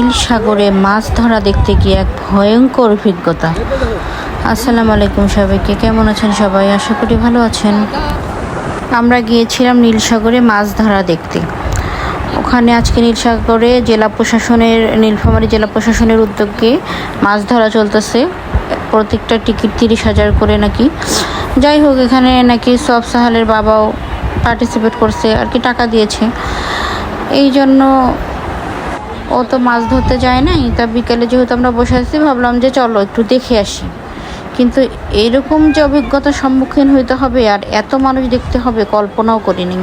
নীল সাগরে মাছ ধরা দেখতে গিয়ে এক ভয়ঙ্কর অভিজ্ঞতা। আসসালামু আলাইকুম সবাইকে, কেমন আছেন সবাই? আশা করি ভালো আছেন। আমরা গিয়েছিলাম নীল সাগরে মাছ ধরা দেখতে। ওখানে আজকে নীলসাগরে জেলা প্রশাসনের, নীলফামারী জেলা প্রশাসনের উদ্যোগে মাছ ধরা চলতেছে। প্রত্যেকটা টিকিট তিরিশ হাজার করে নাকি। যাই হোক, এখানে নাকি সব সাহালের বাবাও পার্টিসিপেট করছে, আর কি টাকা দিয়েছে। এই জন্য ও তো মাছ ধরতে যায় নাই, তা বিকেলে যেহেতু আমরা বসে আছি, ভাবলাম যে চলো একটু দেখে আসি। কিন্তু এরকম যে অভিজ্ঞতার সম্মুখীন হইতে হবে আর এত মানুষ দেখতে হবে, কল্পনাও করিনি।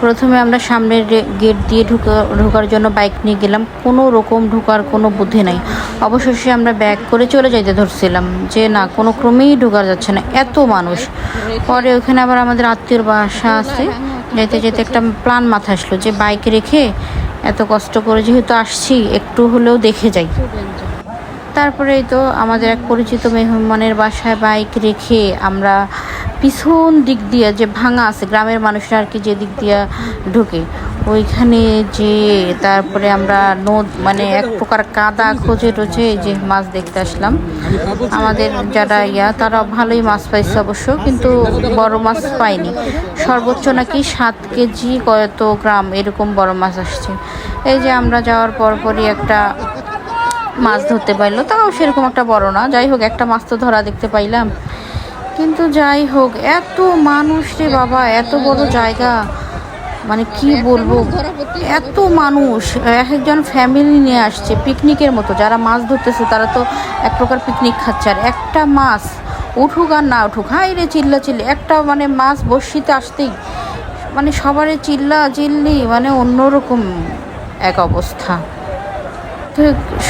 প্রথমে আমরা সামনের গেট দিয়ে ঢুকা, ঢোকার জন্য বাইক নিয়ে গেলাম। কোনো রকম ঢোকার কোনো বুদ্ধি নাই। অবশেষে আমরা ব্যাক করে চলে যাইতে ধরছিলাম যে না, কোনো ক্রমেই ঢোকা যাচ্ছে না, এত মানুষ। পরে ওখানে আবার আমাদের আত্মীয়র বাসা আছে। যেতে যেতে একটা প্ল্যান মাথা আসলো যে বাইক রেখে এত কষ্ট করে যেহেতু আসছি একটু হলেও দেখে যাই। তারপরেই তো আমাদের এক পরিচিত মেহমানের বাসায় বাইক রেখে আমরা পিছন দিক দিয়ে যে ভাঙা আছে, গ্রামের মানুষরা আর কি যে দিক দিয়ে ঢোকে, ওইখানে যে তারপরে আমরা নদ মানে এক প্রকার কাদা খোঁজে টোচে যে মাছ দেখতে আসলাম। আমাদের যারা ইয়া, তারা ভালোই মাছ পাইছে অবশ্য, কিন্তু বড় মাছ পাইনি। সর্বোচ্চ নাকি সাত কেজি কত গ্রাম এরকম বড় মাছ আসছে। এই যে আমরা যাওয়ার পরপরই একটা মাছ ধরতে পারল। তাও সেরকম একটা বড় না। যাই হোক একটা মাছ তো ধরা দেখতে পাইলাম। কিন্তু যাই হোক এত মানুষ রে বাবা এত বড় জায়গা। মানে কি বলব? এত মানুষ এক একজন ফ্যামিলি নিয়ে আসছে পিকনিকের মতো। যারা মাছ ধরতেছে তারা তো এক প্রকার পিকনিক খাচ্ছে। আর একটা মাছ উঠুক আর না উঠুক হাই রে চিল্লা চিল্লি একটা মানে মাছ বর্ষিতে আসতেই মানে সবারই চিল্লা চিল্লি মানে অন্যরকম এক অবস্থা।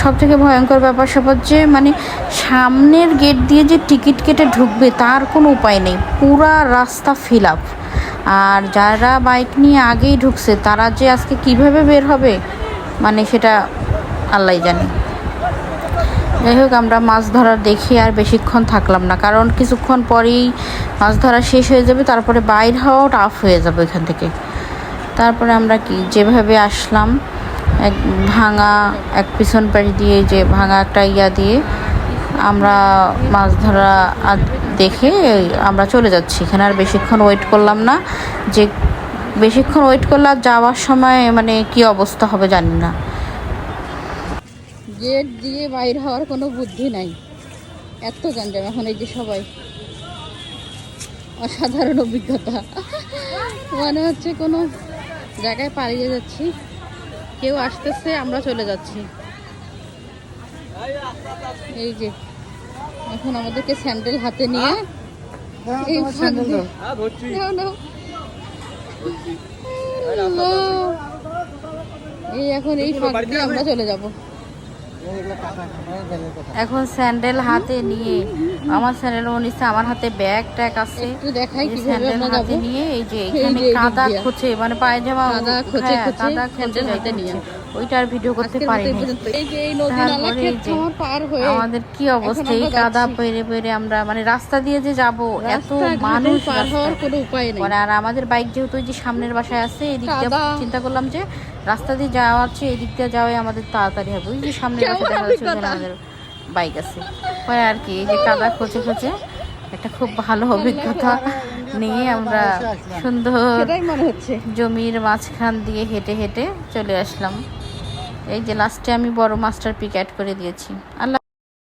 সব থেকে ভয়ঙ্কর ব্যাপার স্যাপার যে মানে সামনের গেট দিয়ে যে টিকিট কেটে ঢুকবে তার কোনো উপায় নেই। পুরা রাস্তা ফিল আপ আর যারা বাইক নিয়ে আগেই ঢুকছে, তারা যে আজকে কীভাবে বের হবে? মানে সেটা আল্লাহ জানে। যাই হোক, আমরা মাছ ধরার দেখি, আর বেশিক্ষণ থাকলাম না। কারণ কিছুক্ষণ পরেই মাছ ধরা শেষ হয়ে যাবে, তারপরে বাইর হওয়াও টাফ হয়ে যাবে এখান থেকে। তারপরে আমরা কি, যেভাবে আসলাম এক ভাঙা, এক পিছন পাড়ি দিয়ে যে ভাঙা একটা ইয়া দিয়ে আমরা মাছ ধরা দেখে আমরা চলে যাচ্ছি। এখানে আর বেশিক্ষণ ওয়েট করলাম না। যে বেশিক্ষণ ওয়েট করলে আর যাওয়ার সময় মানে কি অবস্থা হবে জানি না। গেট দিয়ে বাইর হওয়ার কোনো বুদ্ধি নাই। এত গ্যাঞ্জাম এখন এই যে সবাই। অসাধারণ অভিজ্ঞতা। মনে হচ্ছে কোনো জায়গায় পালিয়ে যাচ্ছি। কেউ আসতেছে আমরা চলে যাচ্ছি। এই যে এখন আমাদেরকে স্যান্ডেল হাতে নিয়ে এই এখন এই ফাঁক দিয়ে আমরা চলে যাব। এখন স্যান্ডেল হাতে নিয়ে আমার স্যান্ডেল নিচ্ছে আমার হাতে ব্যাগ ট্যাগ আছে। স্যান্ডেল হাতে নিয়ে এই যে এখানে কাদা খুঁজে খোঁচে মানে পায়জামা কাদা খোঁচে হ্যাঁ, কাদা খোঁচে স্যান্ডেল হাতে নিয়ে। হচ্ছে। ওইটা আর ভিডিও করতে পারিনি। আমাদের কি অবস্থা? এই কাদা। পেরে পেরে আমরা মানে রাস্তা দিয়ে যে যাব এত মানুষ মানে আর আমাদের বাইক যেহেতু যে সামনের বাসায় আছে এদিক দিয়ে চিন্তা করলাম যে রাস্তা দিয়ে যাওয়া হচ্ছে এদিক দিয়ে যাওয়াই আমাদের তাড়াতাড়ি হবে। ওই যে সামনের কেমন বাসায় দেখা যাচ্ছে আমাদের বাইক আছে। পরে আর কি এই যে কাদা খোঁচে খোঁচে একটা খুব ভালো অভিজ্ঞতা নিয়ে আমরা সুন্দর জমির মাঝখান দিয়ে হেঁটে হেঁটে চলে আসলাম। এই যে লাস্টে আমি বড় মাস্টার পিক অ্যাড করে দিয়েছি। আল্লাহ